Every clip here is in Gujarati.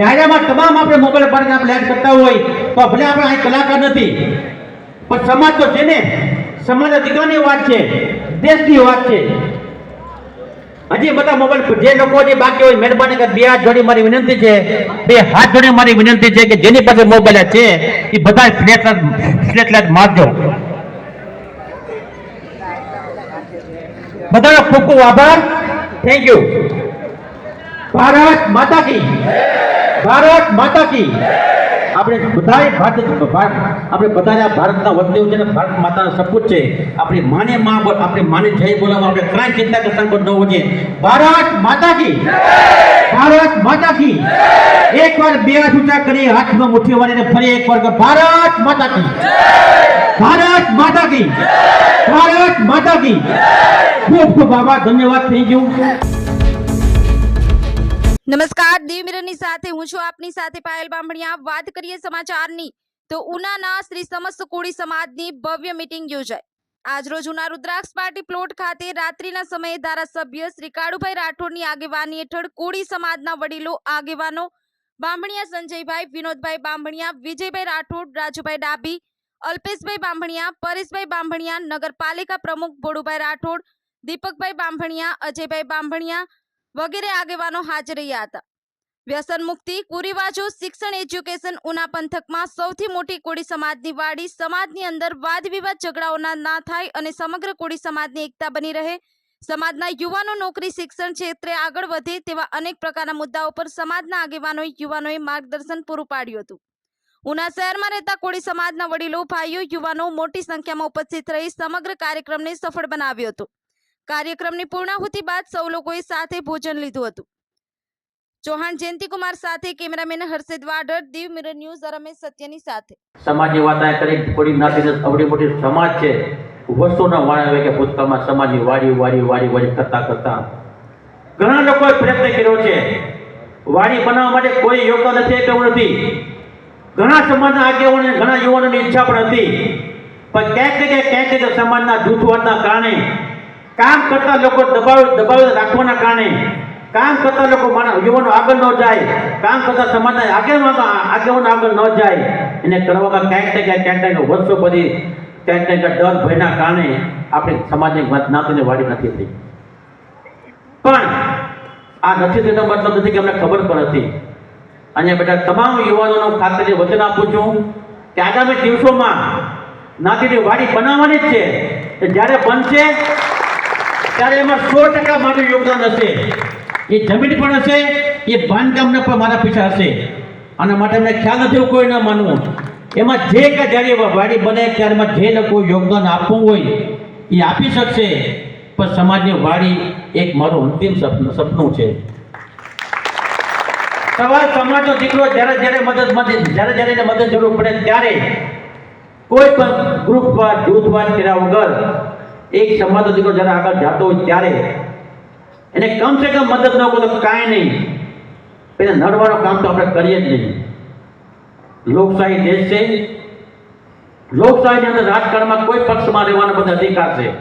ડાયરામાં તમામ આપણે મોબાઈલ પર આપણે એડ કરતા હોય, તો ભલે આપણે અહીં કલાકાર નથી, પણ સમાજ તો છે ને સમાજ દીકરાની વાત છે, દેશની વાત છે. હજી બધા મોબાઈલ જે લોકો જે બાકી હોય, મહેરબાની કરી બે હાથ જોડી મારી વિનંતી છે, બે હાથ જોડી મારી વિનંતી છે કે જેની પાસે મોબાઈલ છે, એ બધા ફ્લેટ ફ્લેટ મારજો. બધાનો ખૂબ ખૂબ આભાર. થેન્ક યુ ભારત માતા કી. ભારત માતા કી. આપણે બધાએ ભારત આપણે આ ભારતના વતનીઓ છે ભારત માતાના સપૂત છે. આપણી માને માં આપણે માને જય બોલાવવા આપણે કાંઈ ચિંતા કરતા સંકોચ ન હોઈએ. ભારત માતા કી. ભારત માતા કી. એકવાર બે હાથ ઊંચા કરી હાથમાં મુઠ્ઠી વાળીને ફરી એકવાર વાર ભારત માતા કી. ભારત માતા કી. ભારત માતા કી. ખૂબ ખૂબ આભાર, ધન્યવાદ થઈ યુ. નમસ્કાર દેવમિરરની સાથે, હું છું આપની સાથે પાયલ બામણિયા. વાત કરીએ સમાચારની, તો ઉનાના શ્રી સમસ્ત કોળી સમાજની ભવ્ય મીટિંગ યોજાઈ. આજરોજ ઉના રુદ્રાક્ષ પાર્ટી પ્લોટ ખાતે રાત્રિના સમયે ધારાસભ્ય શ્રી કાળુભાઈ રાઠોડની આગેવાની હેઠળ કોળી સમાજના વડીલો, આગેવાનો બામણિયા સંજયભાઈ, વિનોદભાઈ બામણિયા, વિજયભાઈ રાઠોડ, રાજુભાઈ ડાભી, અલ્પેશભાઈ બામણિયા, પરેશભાઈ બામણિયા, નગરપાલિકા પ્રમુખ ભોળુભાઈ રાઠોડ, દીપકભાઈ બામણિયા, અજયભાઈ બામણિયા વગેરે આગેવાનો હાજર રહ્યા હતા. વ્યસન મુક્તિ, કુરિવાજો, શિક્ષણ, એજ્યુકેશન, ઉના પંથકમાં સૌથી મોટી કોળી સમાજની વાડી સમાજની અંદર વાદ વિવાદ ઝઘડાઓના ના થાય અને સમગ્ર કોળી સમાજની એકતા બની રહે. સમાજના યુવાનો નોકરી, શિક્ષણ ક્ષેત્રે આગળ વધે તેવા અનેક પ્રકારના મુદ્દાઓ પર સમાજના આગેવાનોએ યુવાનોએ માર્ગદર્શન પૂરું પાડ્યું હતું. ઉના શહેરમાં રહેતા કોળી સમાજના વડીલો, ભાઈઓ, યુવાનો મોટી સંખ્યામાં ઉપસ્થિત રહી સમગ્ર કાર્યક્રમને સફળ બનાવ્યો હતો. કાર્યક્રમની પૂર્ણાહુતિ બાદ સૌ લોકોએ સાથે ભોજન લીધું હતું. ચૌહાણ જયંતિકુમાર સાથે cameraman Harshad Vadar, Diu mirror news Ramesh સત્યની સાથે. સમાજની વાત કરી થોડી નાતી અવડી મોટી સમાજ છે. વર્ષોના વાળા કે ભૂતકાળમાં સમાજની વાડી વાડી વાડી વાડી કરતા કરતા ઘણા લોકોએ પ્રયત્ન કર્યો છે. વાડી બનાવવા માટે કોઈ યોગદાન નથી આપ્યું નથી. ઘણા સમાજના આગેવાનો ઘણા યુવાનોની ઈચ્છા પણ હતી. પણ ક્યાંક ને ક્યાંક ક્યાંક સમાજના જૂથવાદના કારણે કામ કરતા લોકો દબાવ દબાવ રાખવાના કારણે, કામ કરતા લોકો માણસ યુવાનો આગળ ન જાય, કામ કરતા સમાજના આગેવાનો આગેવાનો આગળ ન જાય, એને કરવામાં ક્યાંક ને ક્યાંક ક્યાંક ને વર્ષો બધી ક્યાંક ને ક્યાંક ડર ભયના કારણે આપણે સમાજની નાતીને વાડી નથી થઈ. પણ આ નથી તેનો મતલબ નથી કે અમને ખબર પણ હતી અને બેટા તમામ યુવાનોનો ખાતરી વચન આપું છું કે આગામી દિવસોમાં નાતીની વાડી બનાવવાની જ છે. જ્યારે બનશે ત્યારે એમાં સો ટકા મારું યોગદાન હશે. એ જમીન પણ હશે, એ બાંધકામને પણ મારા પીછા હશે. આના માટે મને ખ્યાલ નથી કોઈ ના માનવું. એમાં જે કે જ્યારે વાડી બને, ત્યારે એમાં જે લોકો યોગદાન આપવું હોય, એ આપી શકશે. પણ સમાજની વાડી એક મારું અંતિમ સપનું છે. સવાર સમાજનો દીકરો જ્યારે જ્યારે મદદ મળે જ્યારે જ્યારે એને મદદ જરૂર પડે, ત્યારે કોઈ પણ ગ્રુપવાદ જૂથવાદ કર્યા વગર એક સમાજ દીકરો જ્યારે આગળ જતો હોય ત્યારે એને કમ સે કમ મદદ ન કરો કાંઈ નહીં. એને નડવાનું કામ તો આપણે કરીએ જ નહીં. લોકશાહી દેશ છે. લોકશાહીની અંદર રાજકારણમાં કોઈ પક્ષમાં રહેવાનો બધો અધિકાર છે.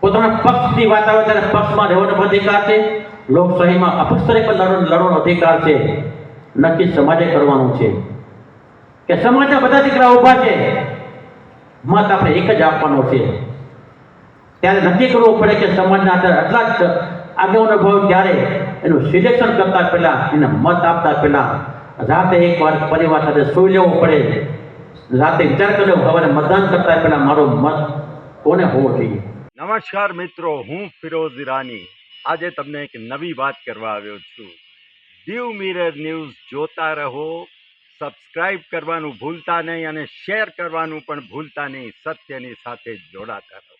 પોતાના પક્ષની વાત આવે ત્યારે પક્ષમાં રહેવાનો અધિકાર છે. લોકશાહીમાં અપક્ષરે પણ લડવાનો લડવાનો અધિકાર છે. નક્કી સમાજે કરવાનું છે. કે સમાજના બધા દીકરા ઊભા છે. મત આપણે એક જ આપવાનો છે. ત્યારે નક્કી કરવું પડે કે સમાજના અંદર આટલા જ આગેવાનો ભાવ ત્યારે એનું સિલેક્શન કરતા પહેલા, એને મત આપતા પહેલા રાતે એકવાર પરિવાર સાથે સુઈ લેવું પડે. રાતે વિચાર કર્યો સવારે મતદાન કરતા પહેલા મારો મત કોને હોવો જોઈએ? નમસ્કાર મિત્રો, હું ફિરોઝ ઈરાની આજે તમને એક નવી વાત કરવા આવ્યો છું. દીવ મિરર ન્યૂઝ જોતા રહો, સબસ્ક્રાઇબ કરવાનું ભૂલતા નહીં અને શેર કરવાનું પણ ભૂલતા નહીં. સત્યની સાથે જોડાતા રહો.